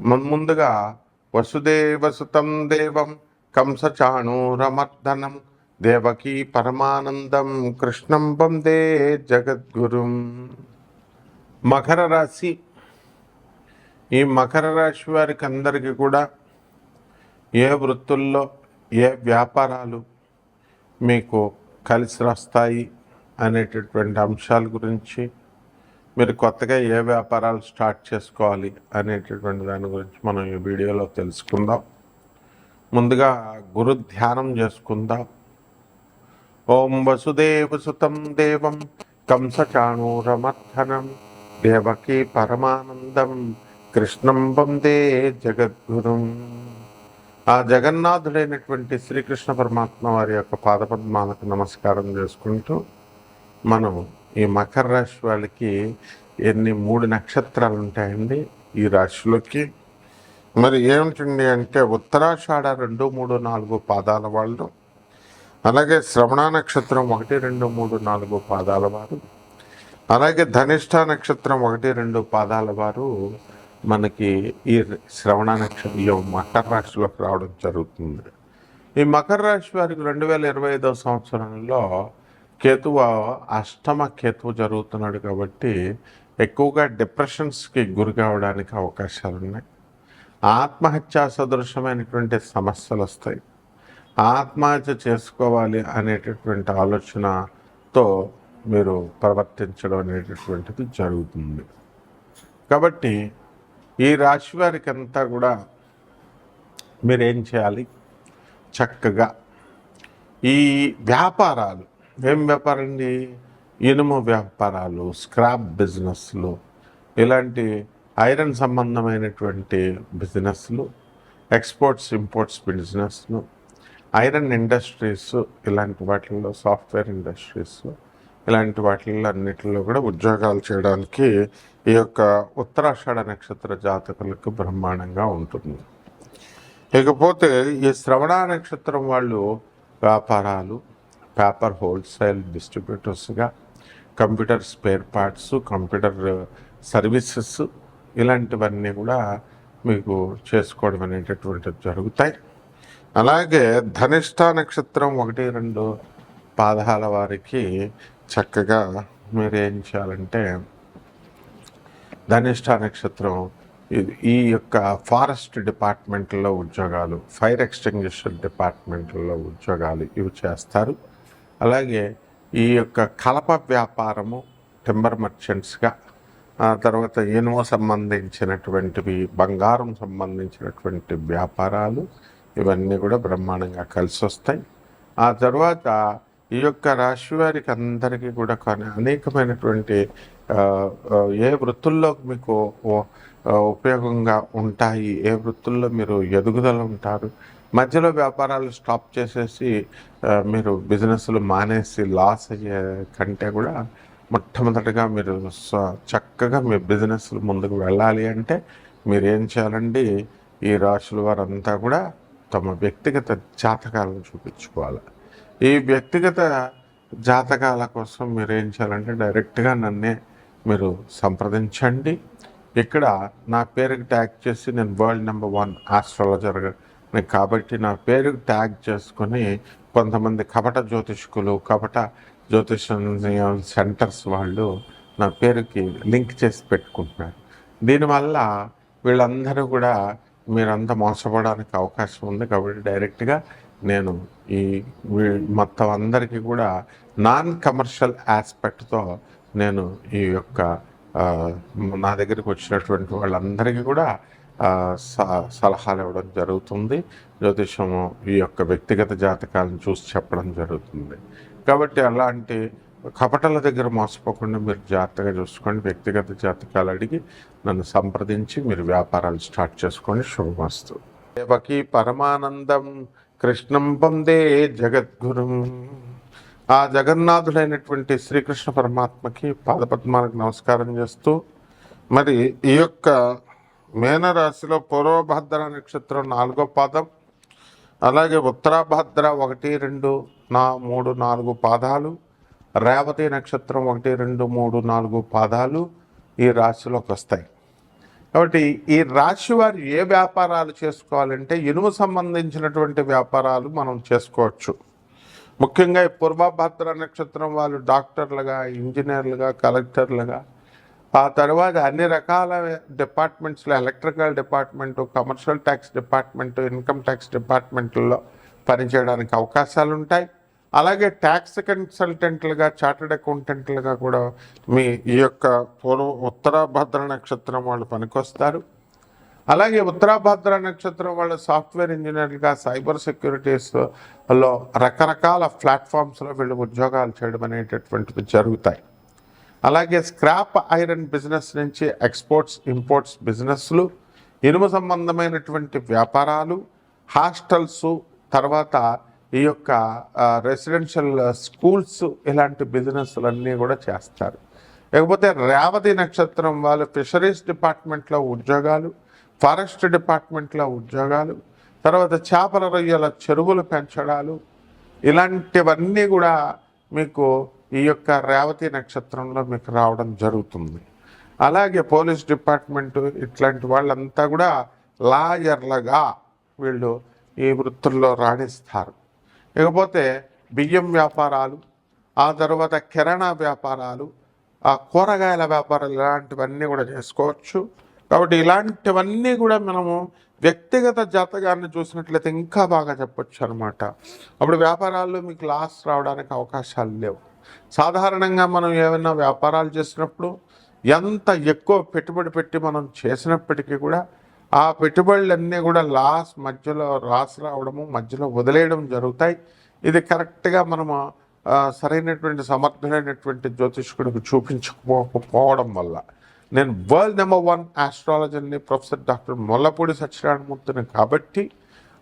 ముందుగా వసుదేవసుతం దేవం కంసచాణూరమర్దనం దేవకీ పరమానందం కృష్ణం వందే జగద్గురుం. మకర రాశి. ఈ మకర రాశి వారికి అందరికీ కూడా ఏ వృత్తుల్లో ఏ వ్యాపారాలు మీకు కలిసి వస్తాయి అనేటటువంటి అంశాల గురించి మీరు కొత్తగా ఏ వ్యాపారాలు స్టార్ట్ చేసుకోవాలి అనేటటువంటి దాని గురించి మనం ఈ వీడియోలో తెలుసుకుందాం. ముందుగా గురు ధ్యానం చేసుకుందాం. ఓం వసుదేవ సుతం దేవం కంసచాణూరమర్థనం దేవకీ పరమానందం కృష్ణం వందే జగద్గురుం. ఆ జగన్నాథుడైనటువంటి శ్రీకృష్ణ పరమాత్మ వారి యొక్క పాదపద్మాలకు నమస్కారం చేసుకుంటూ మనం ఈ మకర రాశి వాళ్ళకి ఎన్ని మూడు నక్షత్రాలు ఉంటాయండి ఈ రాశిలోకి. మరి ఏమిటండి అంటే ఉత్తరాషాఢ రెండు మూడు నాలుగు పాదాల వాళ్ళు. అలాగే శ్రవణ నక్షత్రం ఒకటి రెండు మూడు నాలుగు పాదాల వారు. అలాగే ధనిష్ట నక్షత్రం ఒకటి రెండు పాదాల వారు మనకి ఈ శ్రవణ నక్షత్రం మకర రాశిలోకి రావడం జరుగుతుంది. ఈ మకర రాశి వారికి రెండు వేల ఇరవై ఐదవ సంవత్సరంలో కేతువు అష్టమ కేతువు జరుగుతున్నాడు కాబట్టి ఎక్కువగా డిప్రెషన్స్కి గురి కావడానికి అవకాశాలు ఉన్నాయి ఆత్మహత్యా సదృశమైనటువంటి సమస్యలు వస్తాయి ఆత్మహత్య చేసుకోవాలి అనేటటువంటి ఆలోచనతో మీరు ప్రవర్తించడం అనేటటువంటిది జరుగుతుంది. కాబట్టి ఈ రాశి వారికి అంతా కూడా మీరేం చేయాలి? చక్కగా ఈ వ్యాపారాలు ఏం వ్యాపారం అండి ఇనుము వ్యాపారాలు స్క్రాప్ బిజినెస్లు ఇలాంటి ఐరన్ సంబంధమైనటువంటి బిజినెస్లు ఎక్స్పోర్ట్స్ ఇంపోర్ట్స్ బిజినెస్లు ఐరన్ ఇండస్ట్రీస్ ఇలాంటి వాటిల్లో సాఫ్ట్వేర్ ఇండస్ట్రీస్ ఇలాంటి వాటిల్లో అన్నిటిలో కూడా ఉద్యోగాలు చేయడానికి ఈ యొక్క ఉత్తరాషాఢ నక్షత్ర జాతకులకు బ్రహ్మాండంగా ఉంటుంది. ఇకపోతే ఈ శ్రవణ నక్షత్రం వాళ్ళు వ్యాపారాలు paper wholesale డిస్ట్రిబ్యూటర్స్గా computer spare parts computer services ఇలాంటివన్నీ కూడా మీకు చేసుకోవడం అనేటటువంటివి జరుగుతాయి. అలాగే ధనిష్ట నక్షత్రం ఒకటి రెండు పాదాల వారికి చక్కగా మీరు ఏం చేయాలంటే ధనిష్ట నక్షత్రం ఇది- ఈ యొక్క ఫారెస్ట్ డిపార్ట్మెంట్లో ఉద్యోగాలు ఫైర్ ఎక్స్టింగ్విషర్ డిపార్ట్మెంట్లో ఉద్యోగాలు ఇవి చేస్తారు. అలాగే ఈ యొక్క కలప వ్యాపారము టింబర్ మర్చెంట్స్గా ఆ తర్వాత ఇనుము సంబంధించినటువంటివి బంగారం సంబంధించినటువంటి వ్యాపారాలు ఇవన్నీ కూడా బ్రహ్మాండంగా కలిసి వస్తాయి. ఆ తర్వాత ఈ యొక్క రాశి వారికి అందరికీ కూడా కానీ అనేకమైనటువంటి ఏ వృత్తుల్లో మీకు ఉపయోగంగా ఉంటాయి. ఏ వృత్తుల్లో మీరు ఎదుగుదల ఉంటారు? మధ్యలో వ్యాపారాలు స్టాప్ చేసేసి మీరు బిజినెస్లు మానేసి లాస్ అయ్యే కంటే కూడా మొట్టమొదటిగా మీరు స- చక్కగా మీ బిజినెస్లు ముందుకు వెళ్ళాలి అంటే మీరు ఏం చేయాలండి? ఈ రాశుల వారంతా కూడా తమ వ్యక్తిగత జాతకాలను చూపించుకోవాలి. ఈ వ్యక్తిగత జాతకాల కోసం మీరు ఏం చేయాలంటే డైరెక్ట్గా నన్నే మీరు సంప్రదించండి. ఇక్కడ నా పేరుకి ట్యాగ్ చేసి నేను వరల్డ్ నెంబర్ వన్ ఆస్ట్రాలజర్ కాబట్టి నా పేరుకి ట్యాగ్ చేసుకొని కొంతమంది కపట జ్యోతిష్కులు కపట జ్యోతిష సెంటర్స్ వాళ్ళు నా పేరుకి లింక్ చేసి పెట్టుకుంటున్నారు. దీనివల్ల వీళ్ళందరూ కూడా మీరంతా మోసపోవడానికి అవకాశం ఉంది కాబట్టి డైరెక్ట్గా నేను ఈ వీ- మొత్తం అందరికీ కూడా నాన్ కమర్షియల్ ఆస్పెక్ట్తో నేను ఈ యొక్క నా దగ్గరికి వచ్చినటువంటి వాళ్ళందరికీ కూడా స- సలహాలు ఇవ్వడం జరుగుతుంది. జ్యోతిషము ఈ యొక్క వ్యక్తిగత జాతకాలను చూసి చెప్పడం జరుగుతుంది. కాబట్టి అలాంటి కపటల దగ్గర మోసపోకుండా మీరు జాగ్రత్తగా చూసుకోండి. వ్యక్తిగత జాతకాలు అడిగి నన్ను సంప్రదించి మీరు వ్యాపారాలు స్టార్ట్ చేసుకోండి శుభమస్తు. దేవకి పరమానందం కృష్ణం పొందే జగద్గురుం. ఆ జగన్నాథుడైనటువంటి శ్రీకృష్ణ పరమాత్మకి పాదపద్మాలకు నమస్కారం చేస్తూ మరి ఈ యొక్క మేనరాశిలో పూర్వభద్ర నక్షత్రం నాలుగో పాదం అలాగే ఉత్తరాభద్ర ఒకటి రెండు నా మూడు నాలుగు పాదాలు రేవతి నక్షత్రం ఒకటి రెండు మూడు నాలుగు పాదాలు ఈ రాశిలోకి వస్తాయి. కాబట్టి ఈ రాశి వారు ఏ వ్యాపారాలు చేసుకోవాలంటే ఇనుము సంబంధించినటువంటి వ్యాపారాలు మనం చేసుకోవచ్చు. ముఖ్యంగా ఈ పూర్వభద్ర నక్షత్రం వాళ్ళు డాక్టర్లుగా ఇంజనీర్లుగా కలెక్టర్లుగా. ఆ తర్వాత అన్ని రకాల డిపార్ట్మెంట్స్లో electrical department commercial tax department income tax డిపార్ట్మెంట్లో పనిచేయడానికి అవకాశాలు ఉంటాయి అలాగే ట్యాక్స్ కన్సల్టెంట్లుగా చార్టెడ్ అకౌంటెంట్లుగా కూడా మీ ఈ యొక్క పూర్వ ఉత్తరాభద్ర నక్షత్రం వాళ్ళు పనికొస్తారు. అలాగే ఉత్తరాభద్ర నక్షత్రం వాళ్ళ సాఫ్ట్వేర్ ఇంజనీర్లుగా సైబర్ సెక్యూరిటీస్లో రకరకాల ప్లాట్ఫామ్స్లో వీళ్ళు ఉద్యోగాలు చేయడం అనేటటువంటివి జరుగుతాయి. అలాగే స్క్రాప్ ఐరన్ బిజినెస్ నుంచి ఎక్స్పోర్ట్స్ ఇంపోర్ట్స్ బిజినెస్లు ఇనుము సంబంధమైనటువంటి వ్యాపారాలు హాస్టల్స్ తర్వాత ఈ యొక్క రెసిడెన్షియల్ స్కూల్స్ ఇలాంటి బిజినెస్లన్నీ కూడా చేస్తారు. లేకపోతే రేవతి నక్షత్రం వాళ్ళు ఫిషరీస్ డిపార్ట్మెంట్లో ఉద్యోగాలు ఫారెస్ట్ డిపార్ట్మెంట్లో ఉద్యోగాలు తర్వాత చేపల రొయ్యల చెరువులు పెంచడాలు ఇలాంటివన్నీ కూడా మీకు ఈ యొక్క రేవతి నక్షత్రంలో మీకు రావడం జరుగుతుంది. అలాగే పోలీస్ డిపార్ట్మెంటు ఇట్లాంటి వాళ్ళంతా కూడా లాయర్లుగా వీళ్ళు ఈ వృత్తుల్లో రాణిస్తారు. ఇకపోతే బియ్యం వ్యాపారాలు ఆ తర్వాత కిరాణా వ్యాపారాలు ఆ కూరగాయల వ్యాపారాలు ఇలాంటివన్నీ కూడా చేసుకోవచ్చు. కాబట్టి ఇలాంటివన్నీ కూడా మనము వ్యక్తిగత జాతకాన్ని చూసినట్లయితే ఇంకా బాగా చెప్పొచ్చు అనమాట అప్పుడు వ్యాపారాల్లో మీకు లాస్ రావడానికి అవకాశాలు లేవు. సాధారణంగా మనం ఏమైనా వ్యాపారాలు చేసినప్పుడు ఎంత ఎక్కువ పెట్టుబడి పెట్టి మనం చేసినప్పటికీ కూడా ఆ పెట్టుబడులన్నీ కూడా లాస్ మధ్యలో లాస్ రావడము మధ్యలో వదిలేయడం జరుగుతాయి. ఇది కరెక్ట్గా మనము సరైనటువంటి సమర్థుడైనటువంటి జ్యోతిష్కుడికి చూపించకపోవడం వల్ల. నేను వరల్డ్ నెంబర్ వన్ ఆస్ట్రాలజర్ని ప్రొఫెసర్ డాక్టర్ మొల్లపూడి సత్యనారాయణమూర్తిని కాబట్టి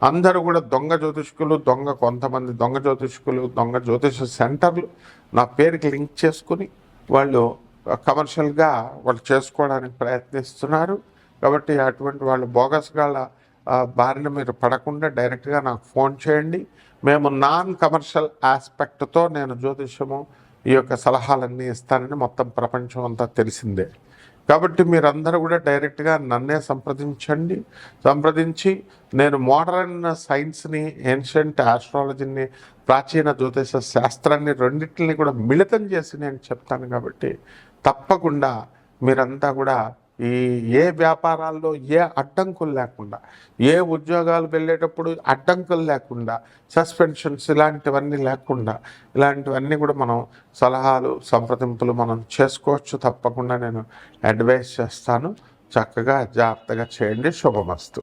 అందరూ కూడా దొంగ జ్యోతిష్కులు దొంగ కొంతమంది దొంగ జ్యోతిష్కులు దొంగ జ్యోతిష సెంటర్లు నా పేరుకి లింక్ చేసుకుని వాళ్ళు కమర్షియల్గా వాళ్ళు చేసుకోవడానికి ప్రయత్నిస్తున్నారు. కాబట్టి అటువంటి వాళ్ళు బోగస్ గాళ్ళ బారిన మీరు పడకుండా డైరెక్ట్గా నాకు ఫోన్ చేయండి. మేము నాన్ కమర్షియల్ ఆస్పెక్ట్తో నేను జ్యోతిష్యము ఈ యొక్క సలహాలన్నీ ఇస్తానని మొత్తం ప్రపంచం అంతా తెలిసిందే. కాబట్టి మీరందరూ కూడా డైరెక్ట్గా నన్నే సంప్రదించండి. సంప్రదించి నేను మోడర్న్ సైన్స్ని ఏన్షియంట్ ఆస్ట్రాలజీని ప్రాచీన జ్యోతిష శాస్త్రాన్ని రెండింటిని కూడా మిళితం చేసి నేను చెప్తాను కాబట్టి తప్పకుండా మీరంతా కూడా ఈ ఏ వ్యాపారాల్లో ఏ అడ్డంకులు లేకుండా ఏ ఉద్యోగాలు వెళ్ళేటప్పుడు అడ్డంకులు లేకుండా సస్పెన్షన్స్ ఇలాంటివన్నీ లేకుండా ఇలాంటివన్నీ కూడా మనం సలహాలు సంప్రదింపులు మనం చేసుకోవచ్చు తప్పకుండా నేను అడ్వైస్ చేస్తాను. చక్కగా జాగ్రత్తగా చేయండి. శుభమస్తు.